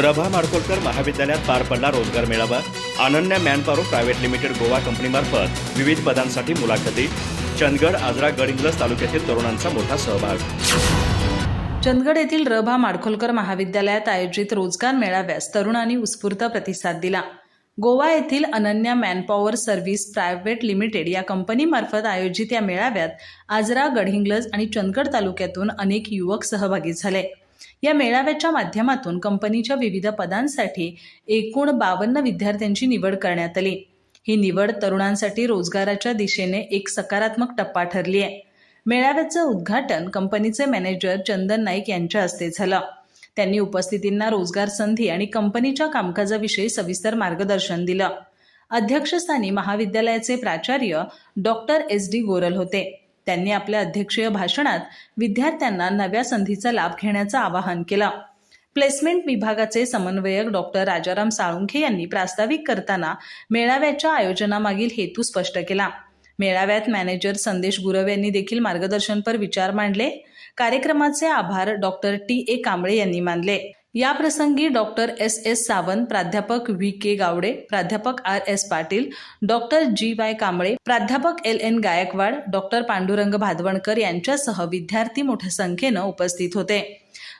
रभा माडकोलकर महाविद्यालयात पार पडला रोजगार मेळावा. Ananya manpower private limited Goa कंपनीमार्फत विविध पदांसाठी मुलाखती. चंदगड आजरा गडिंग्लज तालुक्यातील तरुणांचा मोठा सहभाग. चंदगड येथील रभा माडखोलकर महाविद्यालयात आयोजित रोजगार मेळाव्यास तरुणांनी उत्स्फूर्त प्रतिसाद दिला. गोवा येथील Ananya manpower service private limited या कंपनीमार्फत आयोजित या मेळाव्यात आजरा गडहिंग्लज आणि चंदगड तालुक्यातून अनेक युवक सहभागी झाले. या मेळाव्याच्या माध्यमातून कंपनीच्या विविध पदांसाठी एकूण बावन्न विद्यार्थ्यांची निवड करण्यात आली. ही निवड तरुणांसाठी रोजगाराच्या दिशेने एक सकारात्मक टप्पा ठरली आहे. मेळाव्याचं उद्घाटन कंपनीचे मॅनेजर चंदन नाईक यांच्या हस्ते झालं. त्यांनी उपस्थितींना रोजगार संधी आणि कंपनीच्या कामकाजाविषयी सविस्तर मार्गदर्शन दिलं. अध्यक्षस्थानी महाविद्यालयाचे प्राचार्य डॉक्टर एस डी गोरल होते. त्यांनी आपल्या अध्यक्षीय भाषणात विद्यार्थ्यांना नव्या संधीचा लाभ घेण्याचं आवाहन केलं. प्लेसमेंट विभागाचे समन्वयक डॉक्टर राजाराम साळुंखे यांनी प्रास्ताविक करताना मेळाव्याच्या आयोजनामागील हेतू स्पष्ट केला. मेळाव्यात मॅनेजर संदेश गुरव यांनी देखील मार्गदर्शनपर विचार मांडले. कार्यक्रमाचे आभार डॉक्टर टी ए कांबळे यांनी मानले. याप्रसंगी डॉक्टर एस एस सावंत प्राध्यापक व्ही के गावडे प्राध्यापक R S Patil doctor G Y Kamble प्राध्यापक L N Gaikwad doctor Pandurang Bhadvankar यांच्यासह विद्यार्थी मोठ्या संख्येनं उपस्थित होते.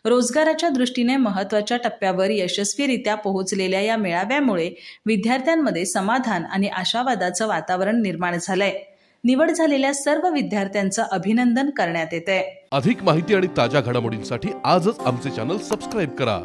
रोजगाराच्या दृष्टीने महत्त्वाच्या टप्प्यावर यशस्वीरित्या पोहोचलेल्या या मेळाव्यामुळे विद्यार्थ्यांमध्ये समाधान आणि आशावादाचं वातावरण निर्माण झालंय. निवड झालेल्या सर्व विद्यार्थ्यांचं अभिनंदन करण्यात येत आहे अधिक माहिती आणि ताज्या घडामोडींसाठी आजच आमचे चॅनल सबस्क्राईब करा.